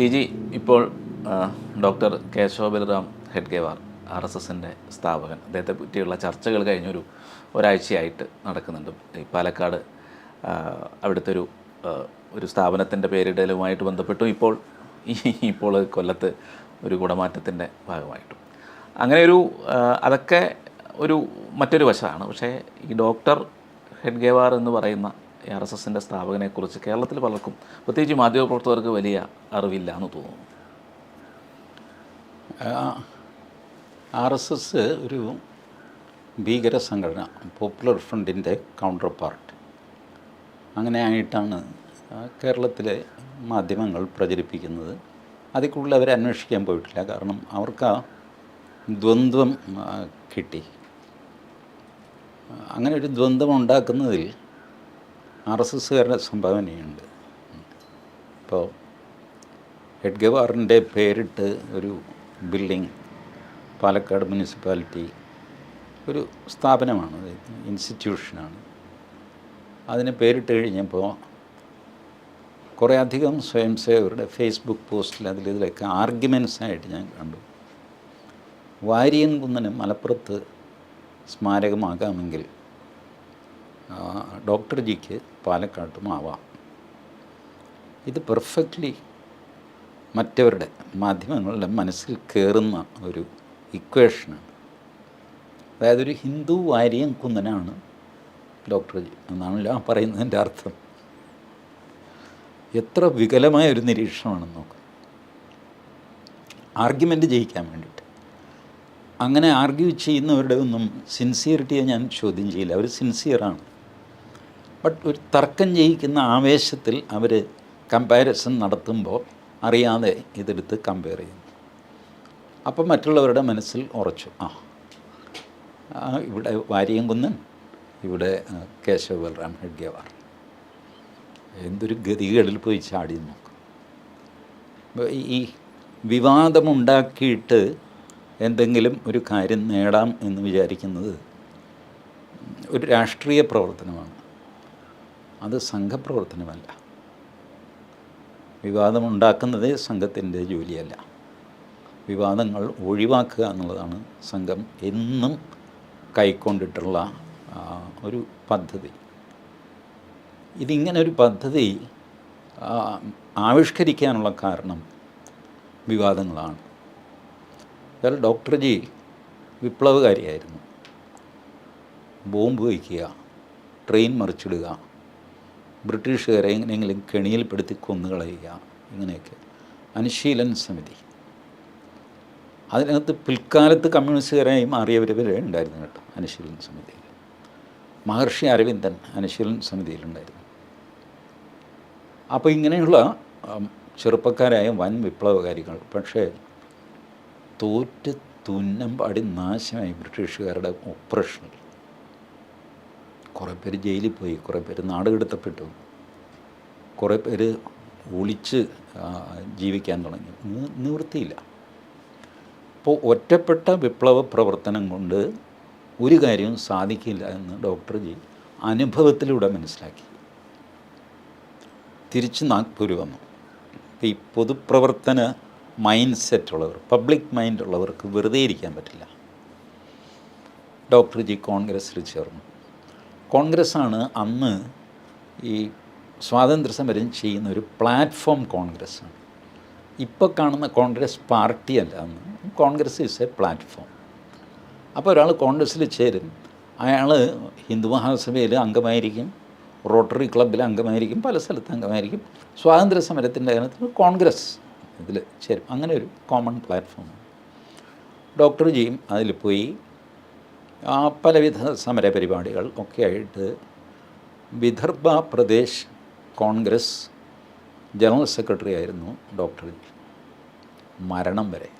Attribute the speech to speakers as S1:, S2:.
S1: T G ഇപ്പോൾ doctor Keshav Baliram Hedgewar R S എസിന്റെ സ്ഥാപകൻ. അദ്ദേഹത്തെ പറ്റിയുള്ള ചർച്ചകൾ കഴിഞ്ഞൊരു ഒരാഴ്ചയായിട്ട് നടക്കുന്നുണ്ട്. ഈ പാലക്കാട് അവിടുത്തെ ഒരു ഒരു സ്ഥാപനത്തിന്റെ പേരിടലുമായിട്ട് ബന്ധപ്പെട്ടു. ഇപ്പോൾ ഇപ്പോൾ കൊല്ലത്ത് ഒരു ഗുണമാറ്റത്തിന്റെ ഭാഗമായിട്ടും. അങ്ങനെ ഒരു അതൊക്കെ ഒരു മറ്റൊരു വശമാണ്. പക്ഷേ ഈ ഡോക്ടർ ഹെഡ്ഗേവാർ എന്ന് പറയുന്ന ആർ എസ് എസിന്റെ സ്ഥാപകനെക്കുറിച്ച് കേരളത്തിൽ പലർക്കും പ്രത്യേകിച്ച് മാധ്യമപ്രവർത്തകർക്ക് വലിയ അറിവില്ല എന്ന് തോന്നുന്നു
S2: ആർ എസ് എസ് ഒരു ഭീകര സംഘടന പോപ്പുലർ ഫ്രണ്ടിന്റെ കൗണ്ടർ പാർട്ട് അങ്ങനെ ആയിട്ടാണ് കേരളത്തിലെ മാധ്യമങ്ങൾ പ്രചരിപ്പിക്കുന്നത്. അതിൽ കൂടുതൽ അവർ അന്വേഷിക്കാൻ പോയിട്ടില്ല. കാരണം അവർക്ക് ആ ദ്വന്ദ്വം കിട്ടി. അങ്ങനെ ഒരു ദ്വന്ദ്വം ഉണ്ടാക്കുന്നതിൽ ആർ എസ് എസ്സുകാരുടെ സംഭാവനയുണ്ട്. ഇപ്പോൾ എഡ്ഗവാറിന്റെ പേരിട്ട് ഒരു ബിൽഡിംഗ് പാലക്കാട് മുനിസിപ്പാലിറ്റി ഒരു സ്ഥാപനമാണ് ഇൻസ്റ്റിറ്റ്യൂഷനാണ്. അതിന് പേരിട്ട് കഴിഞ്ഞപ്പോൾ കുറേ അധികം സ്വയം സേവകരുടെ ഫേസ്ബുക്ക് പോസ്റ്റിൽ അതിലിതിലൊക്കെ ആർഗ്യുമെൻസായിട്ട് ഞാൻ കണ്ടു. വാരിയൻ കുന്നന് മലപ്പുറത്ത് സ്മാരകമാകാമെങ്കിൽ ഡോക്ടർ ജിക്ക് പാലക്കാട്ടും ആവാം. ഇത് പെർഫെക്റ്റ്ലി മറ്റവരുടെ മാധ്യമങ്ങളുടെ മനസ്സിൽ കയറുന്ന ഒരു ഇക്വേഷനാണ്. അതായത് ഒരു ഹിന്ദു വാര്യൻ കുന്നനാണ് ഡോക്ടർ ജി എന്നാണല്ലോ ആ പറയുന്നതിന്റെ അർത്ഥം. എത്ര വികലമായ ഒരു നിരീക്ഷണമാണെന്ന് നോക്കാം. ആർഗ്യുമെന്റ് ജയിക്കാൻ വേണ്ടിയിട്ട്. അങ്ങനെ ആർഗ്യൂ ചെയ്യുന്നവരുടെ ഒന്നും സിൻസിയറിറ്റിയെ ഞാൻ ചോദ്യം ചെയ്യില്ല. അവർ സിൻസിയറാണ്. ബട്ട് ഒരു തർക്കം ജയിക്കുന്ന ആവേശത്തിൽ അവർ കമ്പാരിസൺ നടത്തുമ്പോൾ അറിയാതെ ഇതെടുത്ത് കമ്പയർ ചെയ്യുന്നു. അപ്പം മറ്റുള്ളവരുടെ മനസ്സിൽ ഉറച്ചു. ആ ഇവിടെ വാരിയംകുന്നൻ ഇവിടെ കേശവ ബൽറാം ഹെഡ്ഗേവാർ. എന്തൊരു ഗതികളിൽ പോയി ചാടി നോക്കും. ഈ വിവാദമുണ്ടാക്കിയിട്ട് എന്തെങ്കിലും ഒരു കാര്യം നേടാം എന്ന് വിചാരിക്കുന്നത് ഒരു രാഷ്ട്രീയ പ്രവർത്തനമാണ്. അത് സംഘപ്രവർത്തനമല്ല. വിവാദമുണ്ടാക്കുന്നത് സംഘത്തിന്റെ ജോലിയല്ല. വിവാദങ്ങൾ ഒഴിവാക്കുക എന്നുള്ളതാണ് സംഘം എന്നും കൈക്കൊണ്ടിട്ടുള്ള ഒരു പദ്ധതി. ഇതിങ്ങനെ ഒരു പദ്ധതി ആവിഷ്കരിക്കാനുള്ള കാരണം വിവാദങ്ങളാണ്. എന്നാൽ ഡോക്ടർ ജി വിപ്ലവകാരിയായിരുന്നു. ബോംബ് വയ്ക്കുക ട്രെയിൻ മറിച്ചിടുക ബ്രിട്ടീഷുകാരെ എങ്ങനെയെങ്കിലും കെണിയിൽപ്പെടുത്തി കൊന്നുകളയുക ഇങ്ങനെയൊക്കെ. അനുശീലൻ സമിതി. അതിനകത്ത് പിൽക്കാലത്ത് കമ്മ്യൂണിസ്റ്റുകാരായി മാറിയവർ ഉണ്ടായിരുന്നു കേട്ടോ അനുശീലൻ സമിതിയിൽ. മഹർഷി അരവിന്ദൻ അനുശീലൻ സമിതിയിലുണ്ടായിരുന്നു അപ്പോൾ ഇങ്ങനെയുള്ള ചെറുപ്പക്കാരായ വൻ വിപ്ലവകാരികൾ പക്ഷേ തോറ്റ് തുന്നം നാശമായി ബ്രിട്ടീഷുകാരുടെ ഒപ്രഷനിൽ കുറേ പേര് ജയിലിൽ പോയി കുറേ പേര് നാടുകടത്തപ്പെട്ടു കുറേ പേര് ഒളിച്ച് ജീവിക്കാൻ തുടങ്ങി. നിവൃത്തിയില്ല. അപ്പോൾ ഒറ്റപ്പെട്ട വിപ്ലവ പ്രവർത്തനം കൊണ്ട് ഒരു കാര്യവും സാധിക്കില്ല എന്ന് ഡോക്ടർ ജി അനുഭവത്തിലൂടെ മനസ്സിലാക്കി. തിരിച്ച് നാഗ്പൂർ വന്നു. ഈ പൊതുപ്രവർത്തന മൈൻഡ് സെറ്റ് ഉള്ളവർ പബ്ലിക് മൈൻഡ് ഉള്ളവർക്ക് വെറുതെ ഇരിക്കാൻ പറ്റില്ല. ഡോക്ടർ ജി കോൺഗ്രസ്സിൽ ചേർന്നു. കോൺഗ്രസ്സാണ് അന്ന് ഈ സ്വാതന്ത്ര്യ സമരം ചെയ്യുന്ന ഒരു പ്ലാറ്റ്ഫോം കോൺഗ്രസ്സാണ്. ഇപ്പോൾ കാണുന്ന കോൺഗ്രസ് പാർട്ടിയല്ല അന്ന്. കോൺഗ്രസ് ഈസ് എ പ്ലാറ്റ്ഫോം അപ്പോൾ ഒരാൾ കോൺഗ്രസ്സിൽ ചേരും. അയാൾ ഹിന്ദു മഹാസഭയിൽ അംഗമായിരിക്കും റോട്ടറി ക്ലബിൽ അംഗമായിരിക്കും പല സ്ഥലത്ത് അംഗമായിരിക്കും. സ്വാതന്ത്ര്യ സമരത്തിന്റെ കാര്യത്തിൽ കോൺഗ്രസ് ഇതിൽ ചേരും. അങ്ങനെ ഒരു കോമൺ പ്ലാറ്റ്ഫോം ഡോക്ടർ ജിയും അതിൽ പോയി ആ പലവിധ സമര പരിപാടികൾ ഒക്കെയായിട്ട് വിദർഭ പ്രദേശ് കോൺഗ്രസ് ജനറൽ സെക്രട്ടറി ആയിരുന്നു ഡോക്ടർ മരണം വരെ.